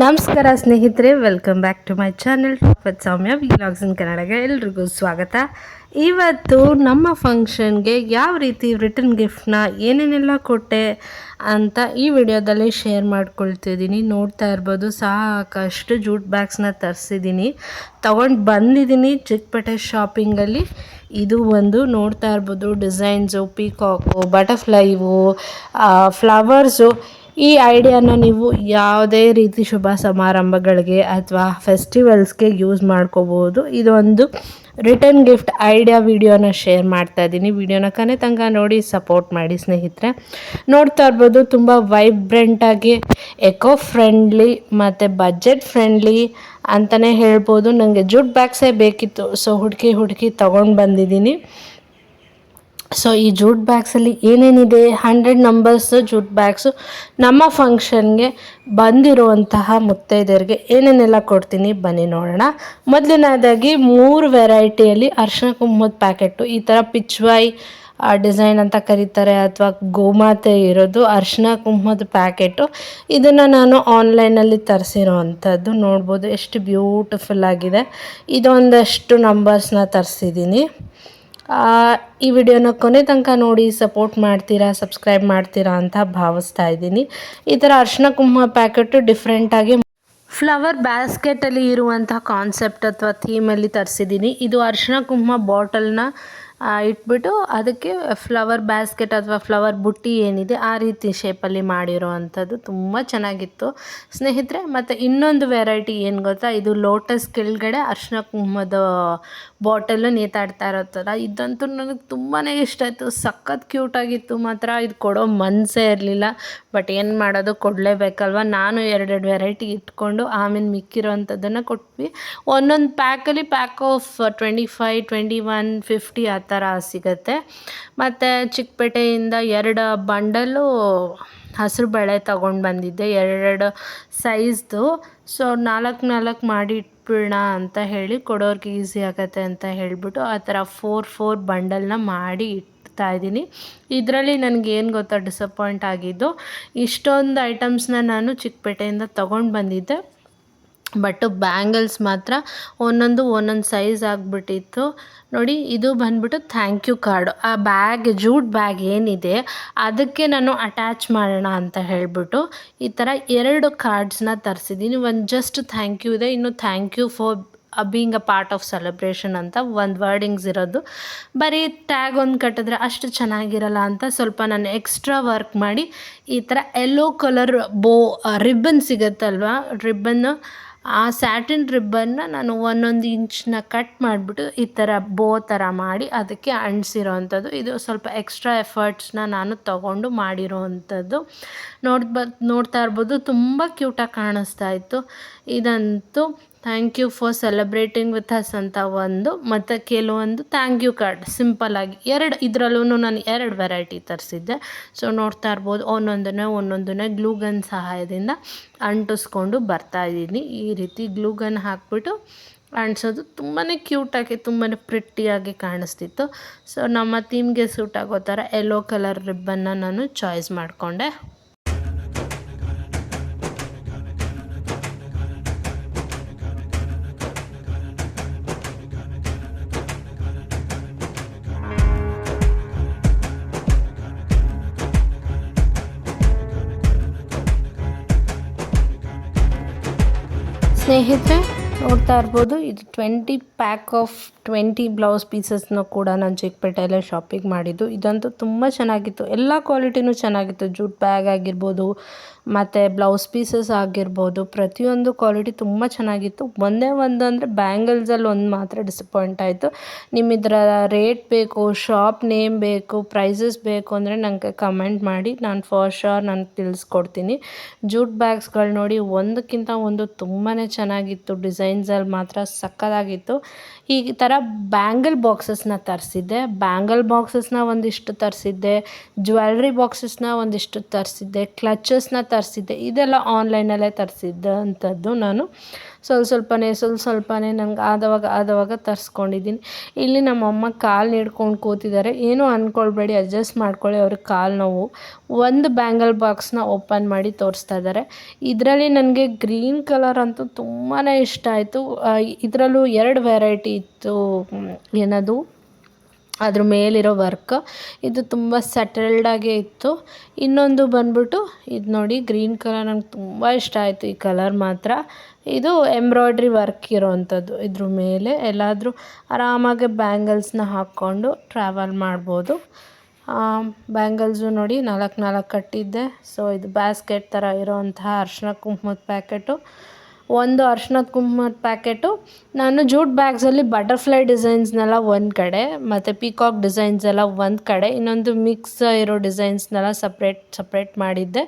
ನಮಸ್ಕಾರ ಸ್ನೇಹಿತರೆ welcome back to my channel ಟಾಪತ್ Soumya vlogs in ಕನ್ನಡಗೆ ಎಲ್ರಿಗೂ ಸ್ವಾಗತ. ಇವತ್ತು ನಮ್ಮ ಫಂಕ್ಷನ್ಗೆ ಯಾವ ರೀತಿ ರಿಟರ್ನ್ ಗಿಫ್ಟ್ನ ಏನೇನೆಲ್ಲ ಕೊಟ್ಟೆ ಅಂತ ಈ ವಿಡಿಯೋದಲ್ಲಿ ಶೇರ್ ಮಾಡ್ಕೊಳ್ತಿದ್ದೀನಿ. ನೋಡ್ತಾ ಇರ್ಬೋದು, ಸಾಕಷ್ಟು ಜೂಟ್ ಬ್ಯಾಗ್ಸ್ನ ತರಿಸಿದ್ದೀನಿ. ತೊಗೊಂಡು ಬಂದಿದ್ದೀನಿ ಚಿಕ್ಕಪೇಟೆ ಶಾಪಿಂಗಲ್ಲಿ ಇದು ಒಂದು ನೋಡ್ತಾ ಇರ್ಬೋದು ಡಿಸೈನ್ಸು ಪೀಕಾಕು ಬಟರ್ಫ್ಲೈವು ಫ್ಲವರ್ಸು ಈ ಐಡಿಯಾನ ನೀವು ಯಾವುದೇ ರೀತಿ ಶುಭ ಸಮಾರಂಭಗಳಿಗೆ ಅಥವಾ ಫೆಸ್ಟಿವಲ್ಸ್ಗೆ ಯೂಸ್ ಮಾಡ್ಕೋಬೋದು. ಇದೊಂದು ರಿಟರ್ನ್ ಗಿಫ್ಟ್ ಐಡಿಯಾ ವಿಡಿಯೋನ ಶೇರ್ ಮಾಡ್ತಾ ಇದ್ದೀನಿ. ವಿಡಿಯೋನ ಕನೆ ತನಕ ನೋಡಿ, ಸಪೋರ್ಟ್ ಮಾಡಿ ಸ್ನೇಹಿತರೆ. ನೋಡ್ತಾ ಇರ್ಬೋದು, ತುಂಬ ವೈಬ್ರೆಂಟಾಗಿ ಎಕೋ ಫ್ರೆಂಡ್ಲಿ ಮತ್ತು ಬಜೆಟ್ ಫ್ರೆಂಡ್ಲಿ ಅಂತಲೇ ಹೇಳ್ಬೋದು ನನಗೆ ಜುಡ್ ಬ್ಯಾಗ್ಸೇ ಬೇಕಿತ್ತು ಸೊ ಹುಡುಕಿ ಹುಡುಕಿ ತೊಗೊಂಡು ಬಂದಿದ್ದೀನಿ. ಸೊ ಈ ಜೂಟ್ ಬ್ಯಾಗ್ಸಲ್ಲಿ ಏನೇನಿದೆ? ಹಂಡ್ರೆಡ್ ನಂಬರ್ಸ್ ಜೂಟ್ ಬ್ಯಾಗ್ಸು ನಮ್ಮ ಫಂಕ್ಷನ್ಗೆ ಬಂದಿರುವಂತಹ ಮುತ್ತೈದೆಯರಿಗೆ ಏನೇನೆಲ್ಲ ಕೊಡ್ತೀನಿ? ಬನ್ನಿ ನೋಡೋಣ. ಮೊದಲನೇದಾಗಿ ಮೂರು ವೆರೈಟಿಯಲ್ಲಿ ಅರ್ಶನ ಕುಂಕುಮದ ಪ್ಯಾಕೆಟು ಈ ಥರ ಪಿಚ್ವಾಯ್ ಡಿಸೈನ್ ಅಂತ ಕರೀತಾರೆ ಅಥವಾ ಗೋಮಾತೆ ಇರೋದು ಅರ್ಶಿನ ಕುಂಕುಮದ ಪ್ಯಾಕೆಟು ಇದನ್ನು ನಾನು ಆನ್ಲೈನಲ್ಲಿ ತರಿಸಿರೋ ಅಂಥದ್ದು ನೋಡ್ಬೋದು. ಎಷ್ಟು ಬ್ಯೂಟಿಫುಲ್ ಆಗಿದೆ. ಇದೊಂದಷ್ಟು ನಂಬರ್ಸ್ನ ತರಿಸಿದ್ದೀನಿ. ಈ ವಿಡಿಯೋನ ಕೊನೆ ತನಕ ನೋಡಿ ಸಪೋರ್ಟ್ ಮಾಡ್ತೀರಾ, ಸಬ್ಸ್ಕ್ರೈಬ್ ಮಾಡ್ತೀರಾ ಅಂತ ಭಾವಿಸ್ತಾ ಇದ್ದೀನಿ. ಈ ಥರ ಅರ್ಶಿನ ಕುಂಭ ಪ್ಯಾಕೆಟು ಡಿಫ್ರೆಂಟಾಗಿ ಫ್ಲವರ್ ಬ್ಯಾಸ್ಕೆಟಲ್ಲಿ ಇರುವಂಥ ಕಾನ್ಸೆಪ್ಟ್ ಅಥವಾ ಥೀಮಲ್ಲಿ ತರಿಸಿದ್ದೀನಿ. ಇದು ಅರ್ಶಿನ ಕುಂಕುಮ ಬಾಟಲ್ನ ಇಟ್ಬಿಟ್ಟು ಅದಕ್ಕೆ ಫ್ಲವರ್ ಬ್ಯಾಸ್ಕೆಟ್ ಅಥವಾ ಫ್ಲವರ್ ಬುಟ್ಟಿ ಏನಿದೆ ಆ ರೀತಿ ಶೇಪಲ್ಲಿ ಮಾಡಿರೋ ಅಂಥದ್ದು ತುಂಬ ಚೆನ್ನಾಗಿತ್ತು. ಸ್ನೇಹಿತರೆ, ಮತ್ತು ಇನ್ನೊಂದು ವೆರೈಟಿ ಏನು ಗೊತ್ತಾ? ಇದು ಲೋಟಸ್ ಕೆಳಗಡೆ ಅರ್ಶಿನ ಕುಂಕುಮದ ಬಾಟಲ್ ನೇತಾಡ್ತಾ ಇರೋ ಥರ ಇದಂತೂ ನನಗೆ ತುಂಬಾ ಇಷ್ಟ ಆಯಿತು. ಸಖತ್ ಕ್ಯೂಟಾಗಿತ್ತು ಮಾತ್ರ, ಇದು ಕೊಡೋ ಮನಸ್ಸೇ ಇರಲಿಲ್ಲ. ಬಟ್ ಏನು ಮಾಡೋದು, ಕೊಡಲೇಬೇಕಲ್ವ? ನಾನು ಎರಡೆರಡು ವೆರೈಟಿ ಇಟ್ಕೊಂಡು ಆಮೇಲೆ ಮಿಕ್ಕಿರೋವಂಥದ್ದನ್ನು ಕೊಟ್ವಿ. ಒಂದೊಂದು ಪ್ಯಾಕಲ್ಲಿ pack of twenty five twenty one fifty ಆ ಥರ ಸಿಗುತ್ತೆ. ಮತ್ತು ಚಿಕ್ಕಪೇಟೆಯಿಂದ ಎರಡು ಬಂಡಲು ಹಸಿರು ಬಳೆ ತೊಗೊಂಡು ಬಂದಿದ್ದೆ, ಎರಡೆರಡು ಸೈಜ್ದು ಸೊ ನಾಲ್ಕು ನಾಲ್ಕು ಮಾಡಿ ಇಟ್ಬಿಡೋಣ ಅಂತ ಹೇಳಿ ಕೊಡೋರ್ಗೆ ಈಸಿ ಆಗುತ್ತೆ ಅಂತ ಹೇಳಿಬಿಟ್ಟು ಆ ಥರ ಫೋರ್ ಫೋರ್ ಬಂಡಲ್ನ ಮಾಡಿ ಇಡ್ತಾ ಇದ್ದೀನಿ. ಇದರಲ್ಲಿ ನನಗೆ ಏನು ಗೊತ್ತಾ ಡಿಸಪಾಯಿಂಟ್ ಆಗಿದ್ದು, ಇಷ್ಟೊಂದು ಐಟಮ್ಸ್ನ ನಾನು ಚಿಕ್ಕಪೇಟೆಯಿಂದ ತೊಗೊಂಡು ಬಂದಿದ್ದೆ. ಬಟ್ ಬ್ಯಾಂಗಲ್ಸ್ ಮಾತ್ರ ಒಂದೊಂದು ಒಂದೊಂದು ಸೈಜ್ ಆಗಿಬಿಟ್ಟಿತ್ತು. ನೋಡಿ, ಇದು ಬಂದ್ಬಿಟ್ಟು ಥ್ಯಾಂಕ್ ಯು ಕಾರ್ಡ್ ಆ ಬ್ಯಾಗ್ ಜೂಟ್ ಬ್ಯಾಗ್ ಏನಿದೆ, ಅದಕ್ಕೆ ನಾನು ಅಟ್ಯಾಚ್ ಮಾಡೋಣ ಅಂತ ಹೇಳಿಬಿಟ್ಟು ಈ ಥರ ಎರಡು ಕಾರ್ಡ್ಸ್ನ ತರಿಸಿದ್ದೀನಿ. ಒಂದು ಜಸ್ಟ್ ಥ್ಯಾಂಕ್ ಯು ಇದೆ, ಇನ್ನು thank you for being a part of celebration ಅಂತ ಒಂದು ವರ್ಡಿಂಗ್ಸ್ ಇರೋದು. ಬರೀ ಟ್ಯಾಗ್ ಒಂದು ಕಟ್ಟಿದ್ರೆ ಅಷ್ಟು ಚೆನ್ನಾಗಿರಲ್ಲ ಅಂತ ಸ್ವಲ್ಪ ನಾನು ಎಕ್ಸ್ಟ್ರಾ ವರ್ಕ್ ಮಾಡಿ ಈ ಥರ ಎಲ್ಲೋ ಕಲರ್ ಬೋ ರಿಬ್ಬನ್ ಸಿಗುತ್ತಲ್ವ? ರಿಬ್ಬನ್ನು ಆ ಸ್ಯಾಟಿನ್ ರಿಬ್ಬನ್ನ ನಾನು ಒಂದೊಂದು ಇಂಚನ್ನ ಕಟ್ ಮಾಡಿಬಿಟ್ಟು ಈ ಥರ ಬೋ ಥರ ಮಾಡಿ ಅದಕ್ಕೆ ಅಂಟಿಸಿರೋ ಅಂಥದ್ದು ಇದು ಸ್ವಲ್ಪ ಎಕ್ಸ್ಟ್ರಾ ಎಫರ್ಟ್ಸ್ನ ನಾನು ತಗೊಂಡು ಮಾಡಿರೋ ಅಂಥದ್ದು ನೋಡ್ಬ, ನೋಡ್ತಾ ಇರ್ಬೋದು, ತುಂಬ ಕ್ಯೂಟಾಗಿ ಕಾಣಿಸ್ತಾ ಇತ್ತು. ಇದಂತೂ thank you for celebrating with us ಅಂತ ಒಂದು, ಮತ್ತು ಕೆಲವೊಂದು ಥ್ಯಾಂಕ್ ಯು ಕಾರ್ಡ್ ಸಿಂಪಲ್ಲಾಗಿ ಎರಡು ಇದರಲ್ಲೂ ನಾನು ಎರಡು ವೆರೈಟಿ ತರಿಸಿದ್ದೆ. ಸೊ ನೋಡ್ತಾ ಇರ್ಬೋದು, ಒಂದೊಂದನ್ನೇ ಒಂದೊಂದನ್ನೇ ಗ್ಲೂಗನ್ ಸಹಾಯದಿಂದ ಅಂಟಿಸ್ಕೊಂಡು ಬರ್ತಾ ಇದ್ದೀನಿ. ಈ ರೀತಿ ಗ್ಲೂಗನ್ ಹಾಕ್ಬಿಟ್ಟು ಅಂಟಿಸೋದು ತುಂಬಾ ಕ್ಯೂಟಾಗಿ ತುಂಬಾ ಪ್ರಿಟ್ಟಿಯಾಗಿ ಕಾಣಿಸ್ತಿತ್ತು. ಸೊ ನಮ್ಮ ಥೀಮ್ಗೆ ಸೂಟ್ ಆಗೋ ಥರ ಯೆಲ್ಲೋ ಕಲರ್ ರಿಬ್ಬನ್ನ ನಾನು ಚಾಯ್ಸ್ ಮಾಡಿಕೊಂಡೆ. ಸ್ನೇಹಿತರೆ ನೋಡ್ತಾ ಇರ್ಬೋದು ಇದು twenty pack of twenty blouse ಪೀಸಸ್ನ ಕೂಡ ನಾನು ಚಿಕ್ಕಪೇಟೆಯಲ್ಲೇ ಶಾಪಿಂಗ್ ಮಾಡಿದ್ದು. ಇದಂತೂ ತುಂಬ ಚೆನ್ನಾಗಿತ್ತು. ಎಲ್ಲ ಕ್ವಾಲಿಟಿನೂ ಚೆನ್ನಾಗಿತ್ತು. ಜೂಟ್ ಬ್ಯಾಗ್ ಆಗಿರ್ಬೋದು, ಮತ್ತು ಬ್ಲೌಸ್ ಪೀಸಸ್ ಆಗಿರ್ಬೋದು, ಪ್ರತಿಯೊಂದು ಕ್ವಾಲಿಟಿ ತುಂಬ ಚೆನ್ನಾಗಿತ್ತು. ಒಂದೇ ಒಂದು ಅಂದರೆ ಬ್ಯಾಂಗಲ್ಸಲ್ಲಿ ಒಂದು ಮಾತ್ರ ಡಿಸಪಾಯಿಂಟ್ ಆಯಿತು. ನಿಮ್ಮಿದರ ರೇಟ್ ಬೇಕು ಶಾಪ್ ನೇಮ್ ಬೇಕು ಪ್ರೈಸಸ್ ಬೇಕು ಅಂದರೆ ನನಗೆ ಕಮೆಂಟ್ ಮಾಡಿ, ನಾನು ಫಾರ್ ಶೋರ್ ನಾನು ತಿಳಿಸ್ಕೊಡ್ತೀನಿ. ಜೂಟ್ ಬ್ಯಾಗ್ಸ್ಗಳು ನೋಡಿ ಒಂದಕ್ಕಿಂತ ಒಂದು ತುಂಬಾ ಚೆನ್ನಾಗಿತ್ತು. ಡಿಸೈನ್ಸಲ್ಲಿ ಮಾತ್ರ ಸಕ್ಕದಾಗಿತ್ತು ಈ ಥರ ಬ್ಯಾಂಗಲ್ ಬಾಕ್ಸಸ್ನ ತರಿಸಿದ್ದೆ. ಬ್ಯಾಂಗಲ್ ಬಾಕ್ಸಸ್ನ ಒಂದಿಷ್ಟು ತರಿಸಿದ್ದೆ. ಜ್ಯುವೆಲ್ರಿ ಬಾಕ್ಸಸ್ನ ಒಂದಿಷ್ಟು ತರಿಸಿದ್ದೆ. ಕ್ಲಚಸ್ನ ತರಿಸಿದ್ದೆ. ಇದೆಲ್ಲ ಆನ್ಲೈನಲ್ಲೇ ತರಿಸಿದ್ದಂಥದ್ದು ನಾನು. ಸ್ವಲ್ಪ ಸ್ವಲ್ಪನೇ ಸ್ವಲ್ಪ ಸ್ವಲ್ಪನೇ ನಂಗೆ ಆದವಾಗ ಆದವಾಗ ತರಿಸ್ಕೊಂಡಿದ್ದೀನಿ. ಇಲ್ಲಿ ನಮ್ಮಮ್ಮ ಕಾಲು ನೀಡ್ಕೊಂಡು ಕೂತಿದ್ದಾರೆ. ಏನೂ ಅಂದ್ಕೊಳ್ಬೇಡಿ ಅಡ್ಜಸ್ಟ್ ಮಾಡ್ಕೊಳ್ಳಿ ಅವ್ರಿಗೆ ಕಾಲು ನೋವು. ಒಂದು ಬ್ಯಾಂಗಲ್ ಬಾಕ್ಸ್ನ ಓಪನ್ ಮಾಡಿ ತೋರಿಸ್ತಾ ಇದ್ದಾರೆ. ಇದರಲ್ಲಿ ನನಗೆ ಗ್ರೀನ್ ಕಲರ್ ಅಂತೂ ತುಂಬಾ ಇಷ್ಟ ಆಯಿತು. ಇದರಲ್ಲೂ ಎರಡು ವೆರೈಟಿ ಇತ್ತು ಏನದು? ಅದ್ರ ಮೇಲಿರೋ ವರ್ಕ್. ಇದು ತುಂಬ ಸೆಟಲ್ಡಾಗೇ ಇತ್ತು. ಇನ್ನೊಂದು ಬಂದ್ಬಿಟ್ಟು ಇದು ನೋಡಿ, ಗ್ರೀನ್ ಕಲರ್ ನಂಗೆ ತುಂಬ ಇಷ್ಟ ಆಯಿತು ಈ ಕಲರ್ ಮಾತ್ರ. ಇದು ಎಂಬ್ರಾಯ್ಡ್ರಿ ವರ್ಕ್ ಇರೋವಂಥದ್ದು ಇದ್ರ ಮೇಲೆ ಎಲ್ಲಾದರೂ ಆರಾಮಾಗಿ ಬ್ಯಾಂಗಲ್ಸ್ನ ಹಾಕ್ಕೊಂಡು ಟ್ರಾವೆಲ್ ಮಾಡ್ಬೋದು. ಬ್ಯಾಂಗಲ್ಸು ನೋಡಿ ನಾಲ್ಕು ನಾಲ್ಕು ಕಟ್ಟಿದ್ದೆ. ಸೊ ಇದು ಬ್ಯಾಸ್ಕೆಟ್ ಥರ ಇರೋವಂತಹ ಅರ್ಶಿನ ಕುಂಕುಮದ ಪ್ಯಾಕೆಟು ಒಂದು ಅರ್ಶಿನದ ಕುಂಕುಮದ ಪ್ಯಾಕೆಟು. ನಾನು ಜೂಟ್ ಬ್ಯಾಗ್ಸಲ್ಲಿ ಬಟರ್ಫ್ಲೈ ಡಿಸೈನ್ಸ್ನೆಲ್ಲ ಒಂದು ಕಡೆ, ಮತ್ತು ಪೀಕಾಕ್ ಡಿಸೈನ್ಸ್ ಎಲ್ಲ ಒಂದು ಕಡೆ, ಇನ್ನೊಂದು ಮಿಕ್ಸ್ ಇರೋ ಡಿಸೈನ್ಸ್ನೆಲ್ಲ ಸಪ್ರೇಟ್ ಸಪ್ರೇಟ್ ಮಾಡಿದ್ದೆ.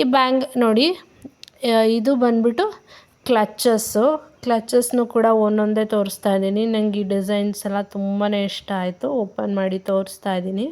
ಈ ಬ್ಯಾಂಗ್ ನೋಡಿ ಇದು ಬಂದ್ಬಿಟ್ಟು ಕ್ಲಚಸ್ಸು ಕ್ಲಚಸ್ನು ಕೂಡ ಒಂದೊಂದೇ ತೋರಿಸ್ತಾ ಇದ್ದೀನಿ. ನನಗೆ ಈ ಡಿಸೈನ್ಸ್ ಎಲ್ಲ ತುಂಬಾ ಇಷ್ಟ ಆಯಿತು. ಓಪನ್ ಮಾಡಿ ತೋರಿಸ್ತಾ ಇದ್ದೀನಿ.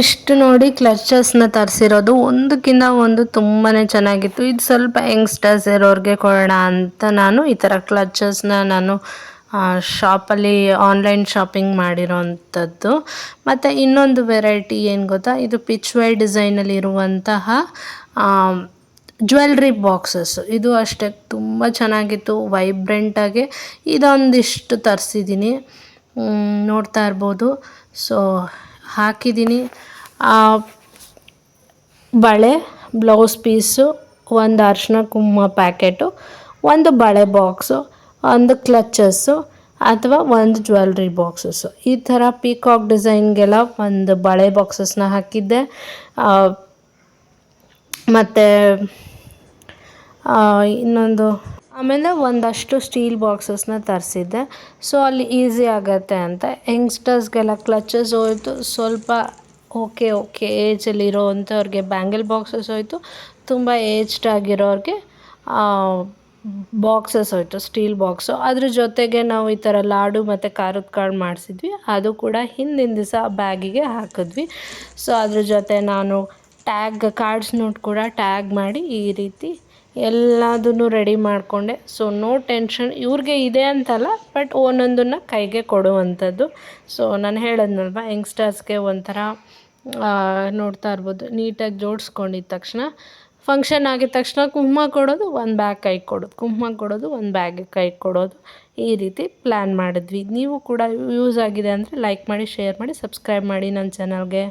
ಇಷ್ಟು ನೋಡಿ ಕ್ಲಚಸ್ನ ತರಿಸಿರೋದು. ಒಂದಕ್ಕಿಂತ ಒಂದು ತುಂಬಾ ಚೆನ್ನಾಗಿತ್ತು. ಇದು ಸ್ವಲ್ಪ ಯಂಗ್ಸ್ಟರ್ಸ್ ಇರೋರಿಗೆ ಕೊಡೋಣ ಅಂತ ನಾನು ಈ ಥರ ಕ್ಲಚಸ್ನ ನಾನು ಶಾಪಲ್ಲಿ ಆನ್ಲೈನ್ ಶಾಪಿಂಗ್ ಮಾಡಿರೋವಂಥದ್ದು ಮತ್ತು ಇನ್ನೊಂದು ವೆರೈಟಿ ಏನು ಗೊತ್ತಾ? ಇದು ಪಿಚ್ ವೈ ಡಿಸೈನಲ್ಲಿ ಇರುವಂತಹ ಜ್ಯುವೆಲ್ರಿ ಬಾಕ್ಸಸ್ಸು ಇದು ಅಷ್ಟೇ, ತುಂಬ ಚೆನ್ನಾಗಿತ್ತು ವೈಬ್ರೆಂಟಾಗಿ ಇದೊಂದಿಷ್ಟು ತರಿಸಿದ್ದೀನಿ ನೋಡ್ತಾ ಇರ್ಬೋದು. ಸೊ ಹಾಕಿದ್ದೀನಿ. ಬಳೆ ಬ್ಲೌಸ್ ಪೀಸು ಒಂದು ಅರಿಶಿನ ಕುಂಕುಮ ಪ್ಯಾಕೆಟು ಒಂದು ಬಳೆ ಬಾಕ್ಸು ಒಂದು ಕ್ಲಚಸ್ಸು ಅಥವಾ ಒಂದು ಜ್ಯುವೆಲ್ರಿ ಬಾಕ್ಸಸ್ಸು ಈ ಥರ ಪೀಕಾಕ್ ಡಿಸೈನ್ಗೆಲ್ಲ ಒಂದು ಬಳೆ ಬಾಕ್ಸಸ್ನ ಹಾಕಿದ್ದೆ. ಮತ್ತು ಇನ್ನೊಂದು ಆಮೇಲೆ ಒಂದಷ್ಟು ಸ್ಟೀಲ್ ಬಾಕ್ಸಸ್ನ ತರಿಸಿದ್ದೆ. ಸೊ ಅಲ್ಲಿ ಈಸಿ ಆಗತ್ತೆ ಅಂತ. ಯಂಗ್ಸ್ಟರ್ಸ್ಗೆಲ್ಲ ಕ್ಲಚಸ್ ಹೋಯಿತು. ಸ್ವಲ್ಪ ಓಕೆ ಓಕೆ ಏಜಲ್ಲಿ ಇರೋವಂಥವ್ರಿಗೆ ಬ್ಯಾಂಗಲ್ ಬಾಕ್ಸಸ್ ಹೋಯಿತು. ತುಂಬ ಏಜ್ಡ್ ಆಗಿರೋರಿಗೆ ಬಾಕ್ಸಸ್ ಹೋಯಿತು ಸ್ಟೀಲ್ ಬಾಕ್ಸು ಅದ್ರ ಜೊತೆಗೆ ನಾವು ಈ ಥರ ಲಾಡು ಮತ್ತು ಖಾರದ ಕಾಳು ಮಾಡಿಸಿದ್ವಿ. ಅದು ಕೂಡ ಹಿಂದಿನ ದಿವಸ ಬ್ಯಾಗಿಗೆ ಹಾಕಿದ್ವಿ. ಸೊ ಅದ್ರ ಜೊತೆ ನಾನು ಟ್ಯಾಗ್ ಕಾರ್ಡ್ಸ್ ನೋಟ್ ಕೂಡ ಟ್ಯಾಗ್ ಮಾಡಿ ಈ ರೀತಿ ಎಲ್ಲದನ್ನು ರೆಡಿ ಮಾಡಿಕೊಂಡೆ. ಸೊ ನೋ ಟೆನ್ಷನ್ ಇವ್ರಿಗೆ ಇದೆ ಅಂತಲ್ಲ ಬಟ್ ಒಂದೊಂದನ್ನು ಕೈಗೆ ಕೊಡುವಂಥದ್ದು. ಸೊ ನಾನು ಹೇಳೋದ್ನಲ್ವ ಯಂಗ್ಸ್ಟರ್ಸ್ಗೆ ಒಂಥರ ನೋಡ್ತಾ ಇರ್ಬೋದು. ನೀಟಾಗಿ ಜೋಡಿಸ್ಕೊಂಡಿದ್ದ ತಕ್ಷಣ ಫಂಕ್ಷನ್ ಆಗಿದ ತಕ್ಷಣ ಕುಂಕುಮ ಕೊಡೋದು ಒಂದು ಬ್ಯಾಗ್ ಕೈ ಕೊಡೋದು. ಕುಂಕುಮ ಕೊಡೋದು ಒಂದು ಬ್ಯಾಗ್ ಕೈ ಕೊಡೋದು. ಈ ರೀತಿ ಪ್ಲ್ಯಾನ್ ಮಾಡಿದ್ವಿ. ನೀವು ಕೂಡ ಯೂಸ್ ಆಗಿದೆ ಅಂದರೆ ಲೈಕ್ ಮಾಡಿ ಶೇರ್ ಮಾಡಿ ಸಬ್ಸ್ಕ್ರೈಬ್ ಮಾಡಿ ನನ್ನ ಚಾನಲ್ಗೆ